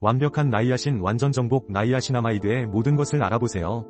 완벽한 나이아신 완전 정복 나이아신아마이드의 모든 것을 알아보세요.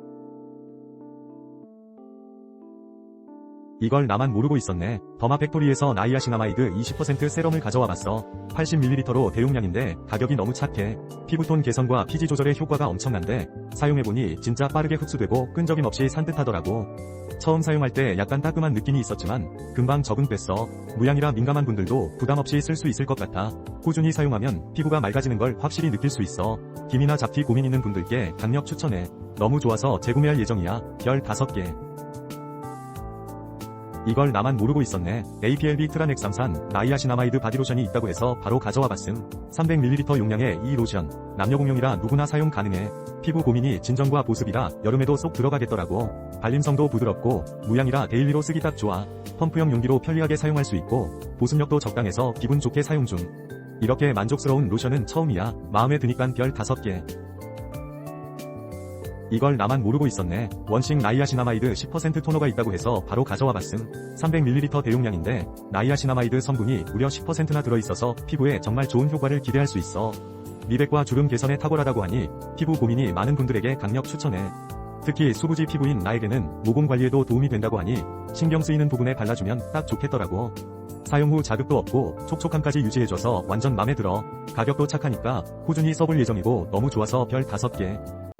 이걸 나만 모르고 있었네. 더마 팩토리에서 나이아신아마이드 20% 세럼을 가져와 봤어. 80ml로 대용량인데 가격이 너무 착해. 피부톤 개선과 피지 조절에 효과가 엄청난데 사용해보니 진짜 빠르게 흡수되고 끈적임 없이 산뜻하더라고. 처음 사용할 때 약간 따끔한 느낌이 있었지만 금방 적응됐어. 무양이라 민감한 분들도 부담 없이 쓸 수 있을 것 같아. 꾸준히 사용하면 피부가 맑아지는 걸 확실히 느낄 수 있어. 기미나 잡티 고민 있는 분들께 강력 추천해. 너무 좋아서 재구매할 예정이야. 별 5개. 이걸 나만 모르고 있었네. APLB 트라넥삼산 나이아신아마이드 바디로션이 있다고 해서 바로 가져와 봤음. 300ml 용량의 이 로션. 남녀 공용이라 누구나 사용 가능해. 피부 고민이 진정과 보습이라 여름에도 쏙 들어가겠더라고. 발림성도 부드럽고 무향이라 데일리로 쓰기 딱 좋아. 펌프형 용기로 편리하게 사용할 수 있고 보습력도 적당해서 기분 좋게 사용 중. 이렇게 만족스러운 로션은 처음이야. 마음에 드니깐 별 5개. 이걸 나만 모르고 있었네. 원식 나이아시나마이드 10% 토너가 있다고 해서 바로 가져와 봤음. 300ml 대용량인데 나이아시나마이드 성분이 무려 10%나 들어있어서 피부에 정말 좋은 효과를 기대할 수 있어. 미백과 주름 개선에 탁월하다고 하니 피부 고민이 많은 분들에게 강력 추천해. 특히 수부지 피부인 나에게는 모공 관리에도 도움이 된다고 하니 신경 쓰이는 부분에 발라주면 딱 좋겠더라고. 사용 후 자극도 없고 촉촉함까지 유지해줘서 완전 맘에 들어. 가격도 착하니까 꾸준히 써볼 예정이고 너무 좋아서 별 5개.